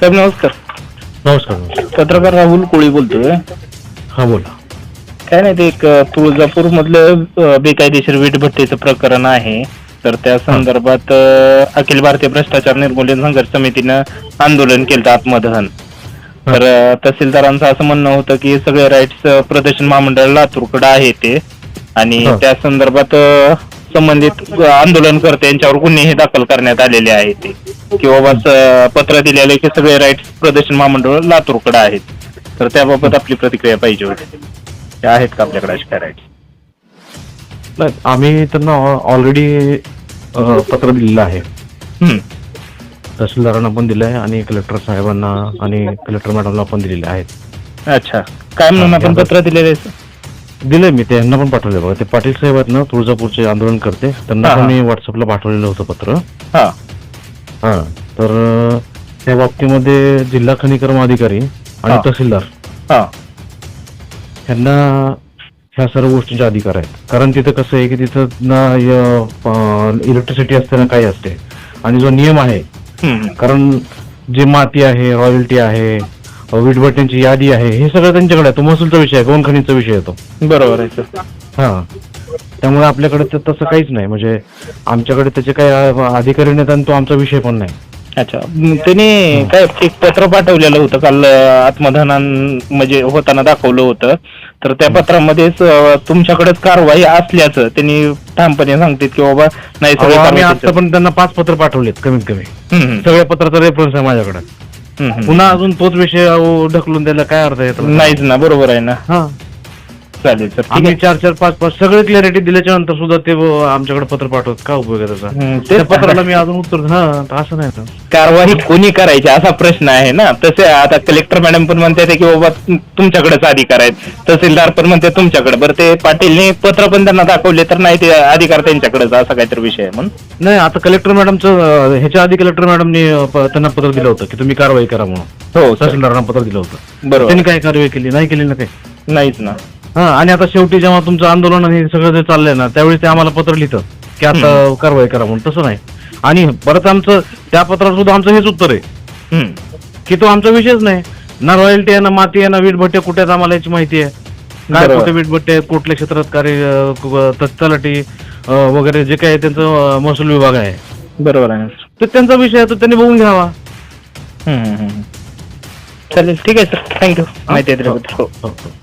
साहेब नमस्कार. नमस्कार नमस्कार. पत्रकार राहुल कोळी बोलतोय. हा बोला. काय नाही ते एक तुळजापूर मधलं बेकायदेशीर वीट भट्टीचं प्रकरण आहे. तर त्या संदर्भात अ, अखिल भारतीय भ्रष्टाचार निर्मूलन संघर्ष समितीनं आंदोलन केलं आत्मदहन. तर अ, तहसीलदारांचं असं म्हणणं होतं की सगळे राईट्स प्रदर्शन महामंडळ लातूरकडे आहे ते. आणि हा. त्या संदर्भात अ, संबंधित आंदोलनकर्ते यांच्यावर गुन्हेही दाखल करण्यात आलेले आहेत की बाबा पत्र दिलेले की सगळे राईट्स प्रदर्शन महामंडळ लातूरकडे आहेत. तर त्याबाबत आपली प्रतिक्रिया पाहिजे होती. आहेत का आपल्याकडे असे काय राईट्स नाही आम्ही त्यांना ऑलरेडी पत्र दिलेलं आहे. तहसीलदारांना पण दिलं आहे आणि कलेक्टर साहेबांना आणि कलेक्टर मॅडमला पण दिलेले आहेत. अच्छा. काय म्हणून आपण पत्र दिलेले दिलंय मी त्यांना पण पाठवले बघा. ते पाटील साहेब आहेत ना तुळजापूरचे आंदोलन करते. त्यांना पण हा. मी व्हॉट्सअपला पाठवलेलं होतं पत्र. हा. हा तर अं, त्या बाबतीमध्ये जिल्हा खनिकर्म अधिकारी आणि हा. तहसीलदार हा. यांना ह्या सर्व गोष्टींचे अधिकार आहेत. कारण तिथं कसं आहे की तिथं ना इलेक्ट्रिसिटी असते ना काही असते. आणि जो नियम आहे हम्म. कारण जे माती आहे रॉयल्टी आहे वीटभट्ट्यांची यादी आहे. हे सगळं त्यांच्याकडे तो महसूलचा विषय खनिजचा विषय येतो बरोबर आहे सर हा. त्यामुळे आपल्याकडे ते तसं काहीच नाही. म्हणजे आमच्याकडे त्याचे काही अधिकारी नाहीत आणि तो आमचा विषय पण नाही. अच्छा. त्यांनी काय एक पत्र पाठवलेलं होतं काल आत्मधनान म्हणजे होताना दाखवलं होतं. तर त्या पत्रामध्येच तुमच्याकडेच कारवाई असल्याचं त्यांनी ठामपणे सांगतात की बाबा नाही सगळे आम्ही आता पण त्यांना पाच पत्र पाठवलेत कमीत कमी. सगळ्या पत्राचा रेफरन्स आहे माझ्याकडे. पुन्हा अजून तोच विषय ढकलून द्यायला काय अर्थ येतो नाहीच ना बरोबर आहे ना. हा. चालेल. सर ठीक आम्ही आहे. चार चार पाच पाच सगळे क्लॅरिटी दिल्याच्या नंतर सुद्धा ते आमच्याकडे पत्र पाठवत. का उपयोग आहे त्याचा? हम्म, त्या तेच पत्राला मी अजून उत्तर हा असं नाही ना. कारवाई कोणी करायची असा प्रश्न आहे ना. तसे आता कलेक्टर मॅडम पण म्हणते की बाबा तुम- तुमच्याकडेच अधिकार आहेत. तहसीलदार पण म्हणते तुमच्याकडे. बरं ते पाटीलने पत्र पण त्यांना दाखवले तर नाही ते अधिकार त्यांच्याकडेच असा काहीतरी विषय आहे म्हणून. नाही आता कलेक्टर मॅडमचं अं, ह्याच्या आधी कलेक्टर मॅडमनी अं, प- त्यांना पत्र दिलं होतं की तुम्ही कारवाई करा म्हणून. हो सर. तहसीलदारांना पत्र दिलं होतं. बरोबर. त्यांनी काय कारवाई केली? नाही केली ना काही? नाहीच ना. हा आणि आता शेवटी जेव्हा तुमचं आंदोलन आणि हे सगळं जे चाललंय ना त्यावेळी ते आम्हाला पत्र लिहितं की आता कारवाई करा म्हणून. तसं नाही. आणि परत आमचं त्या पत्रात सुद्धा आमचं हेच उत्तर आहे. की तो आमचा विषयच नाही. ना रॉयल्टी आहे ना माती आहे ना वीटभट्ट्या कुठे आहेत आम्हाला याची माहिती आहे? काय. कुठे वीटभट्टे आहेत कुठल्या क्षेत्रात कार्य अं, वगैरे जे काही त्यांचं महसूल विभाग आहे. बरोबर आहे. तर त्यांचा विषय आहे तो त्यांनी बघून घ्यावा. चालेल ठीक आहे सर थँक्यू माहिती आहे